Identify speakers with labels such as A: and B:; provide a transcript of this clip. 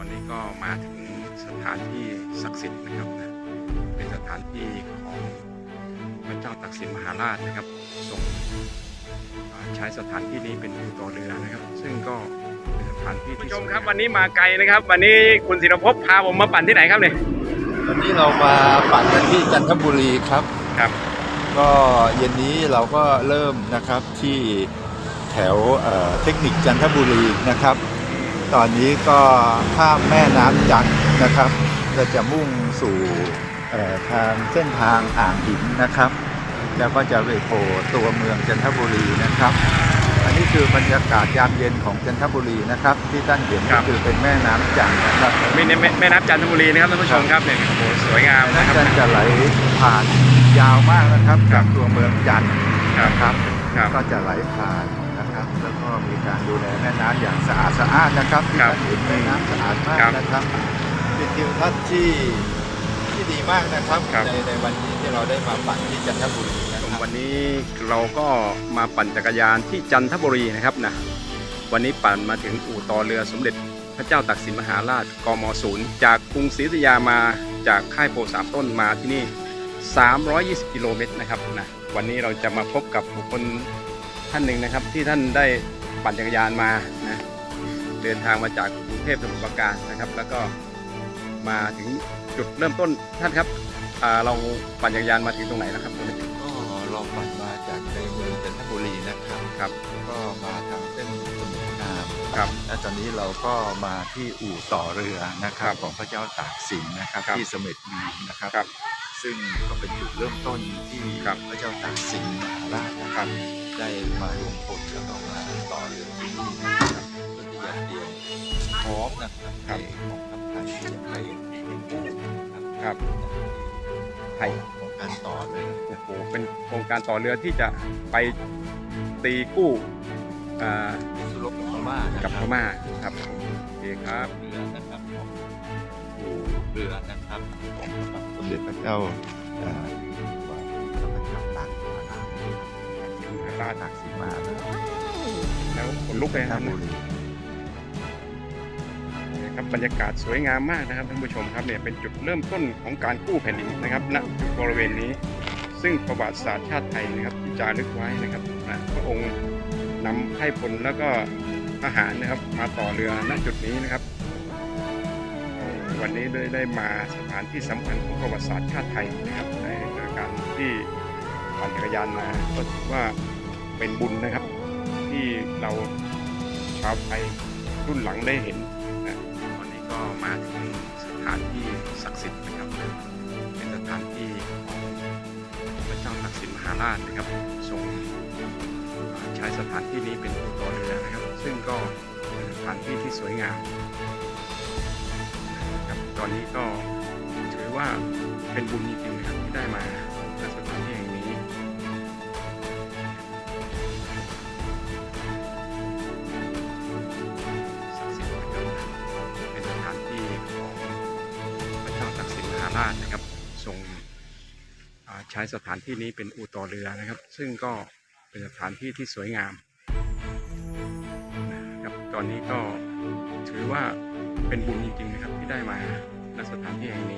A: ตอนนี้ก็มาถึงสถานที่ศักดิ์สิทธิ์นะครับนะเป็นสถานที่ของพระเจ้าตากสินมหาราชนะครับทรงอ่าใช้สถานที่นี้เป็นอู่ต่อเรือนะครับ ซึ่งก็เป็นสถานที่
B: ผู้
A: ที่
B: ชมครับวันนี้มาไกลนะครับ วันนี้คุณศิรภพพาผมมาปั่นที่ไหนครับเนี่ย
C: วันนี้เรามาปั่นกันที่จันทบุรีครับ
B: ครับ
C: ก็เย็นนี้เราก็เริ่มนะครับที่แถวเอ่อเทคนิคจันทบุรีนะครับ ตอนนี้ก็ข้ามแม่น้ำจันทร์นะครับเราจะมุ่งสู่เอ่อทางเส้นทางอ่างหินนะครับ แล้วก็จะไปโผล่ตัวเมืองจันทบุรีนะครับ อันนี้คือบรรยากาศยามเย็นของจันทบุรีนะครับ ที่ท่านเห็น
B: ครั
C: ก็
B: บ
C: คือเป็นแม่น้ำจันทร์นะครับ
B: มีในแม่แม่น้ำจันทบุรีนะครับท่านผู้ชมครับเนี่ยโอ้โหสวยงามนะครับ
C: จันทร์จะไหลผ่านยาวมากนะครับ
B: ครั
C: จาก
B: บ
C: ตัวเมืองจันทร์
B: ครับ
C: นะครับ
B: ครับ
C: ก็จะไหลผ่านนะครับ แล้วก็มีการดูแลแม่น้ำอย่างสะอาดสะอาดนะครับที่
B: ครับ
C: ท่านเห็นแม่น้ำสะอาดมาก
B: ครับ
C: นะครับเป็นทิวทัศน์ที่ที่ดีมากนะครับ
B: ครับ
C: ในในวันนี้ที่เราได้มาปั่นที่จันทบุรีนะครับ
B: วันนี้เราก็มาปั่นจักรยานที่จันทบุรีนะครับนะวันนี้ปั่นมาถึงอู่ต่อเรือสมเด็จพระเจ้าตากสินมหาราชกมศูนย์จากกรุงศรีอยุธยามาจากค่ายโพสามต้นมาที่นี่ 320 กิโลเมตรนะครับนะวันนี้เราจะมาพบกับบุคคล ท่านหนึ่งนะครับ ที่ท่านได้ปั่นจักรยานมานะเดินทางมาจากกรุงเทพสมุทรปราการนะครับ แล้วก็มาถึงจุดเริ่มต้นท่านครับอ่าเราปั่นจักรยานมาถึงตรงไหนแล้วครับตรงนี้
C: ก็เราปั่นมาจากในเมืองจันทบุรีนะครับ
B: ครับ
C: ก็มาทางเส้นสมุทรงาม
B: ครับ
C: และตอนนี้เราก็มาที่อู่ต่อเรือนะครับ
B: ครับ
C: ของพระเจ้าตากสินนะครับ
B: ครับ
C: ที่เสม็ดบีนะครับ
B: ครับ
C: ซึ่งก็เป็นจุดเริ่มต้นที่
B: ครับ
C: พระเจ้าตากสินมหาราชนะครับ ได้มาร่วมพลแล้วก็มาต่อเรือที่นี่นะครับเพื่อที่จะเตรียมพร้อมนะครับ
B: ครับ
C: ในของทัพไทยที่จะไปกู้นะครับ
B: ครับไทย
C: ของการต่อเรือ
B: โอ้โหเป็นโครงการต่อเรือที่จะไปตีกู้อ่า
C: สู้รบกับพม่านะ
B: กับ
C: ค
B: พ
C: รับ
B: ม่าครับโอเคครับ
C: เรือนะครับของอู่เรือนะครับของพระบาทสมเด็จพระเจ้าเอ่อวา
B: ลาด
C: ตากสินมหาราช
B: แล้วขนลุกเลย
C: จั
B: นะ
C: นทบุรี
B: ครับบรรยากาศสวยงามมากนะครับท่านผู้ชมครับเนี่ยเป็นจุดเริ่มต้นของการกู้แผ่นดินนะครับณจุดบริเวณนี้ ซึ่งประวัติศาสตร์ชาติไทยนะครับที่จารึกไว้นะครับนะพระองค์นำให้พลแล้วก็ทหารนะครับมาต่อเรือณจุดนี้นะครับ วันนี้ได้ได้มาสถานที่สำคัญของประวัติศาสตร์ชาติไทยนะครับในการที่ปั่นจักรยานมาก็ถือว่า เป็นบุญนะครับ ที่เราชาวไทยรุ่นหลังได้เห็นนะวันนี้ก็มาถึงสถานที่ศักดิ์สิทธิ์นะครับ เป็นสถานที่ของพระเจ้าตากสินมหาราชนะครับทรงใช้สถานที่นี้เป็นอู่ต่อเรือนะครับ ซึ่งก็เป็นสถานที่ที่สวยงามครับตอนนี้ก็ถือว่าเป็นบุญจริงๆนะครับที่ได้มาากสินมหาราชนะครับทรงใช้สถานที่นี้เป็นอู่ต่อเรือนะครับ ซึ่งก็เป็นสถานที่ที่สวยงามนะครับตอนนี้ก็ถือว่าเป็นบุญจริงๆนะครับที่ได้มาณสถานที่แห่งนี้